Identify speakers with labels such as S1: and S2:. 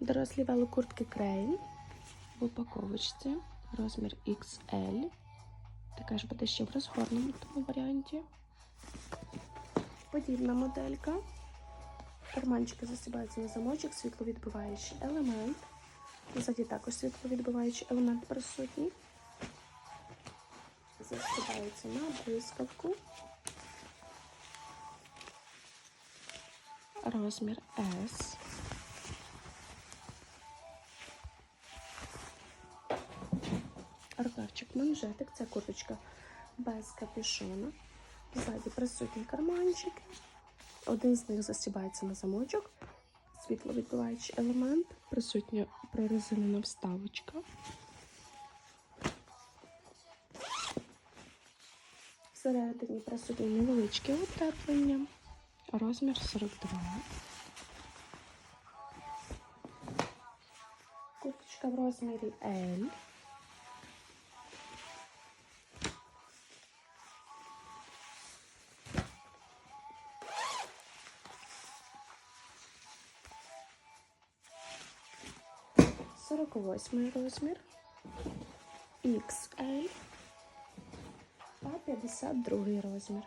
S1: Дорослі велокуртки Крейн в упаковочці. Розмір XL. Така ж буде ще в розгорнутому варіанті. Подібна моделька. Карманчики засібаються на замочок, світловідбиваючий елемент. Ззаді також світловідбиваючий елемент присутній. Засібається на блискавку. Розмір S. Рукавчик манжетик, це курточка без капюшона. Ззаді присутні карманчики. Один з них засібається на замочок. Світловідбиваючий елемент, присутня прорезинена вставочка. Всередині присутні невеличке утеплення. Розмір 42. Курточка в розмірі L. Сорок восьмий розмір. XL та 52 розмір.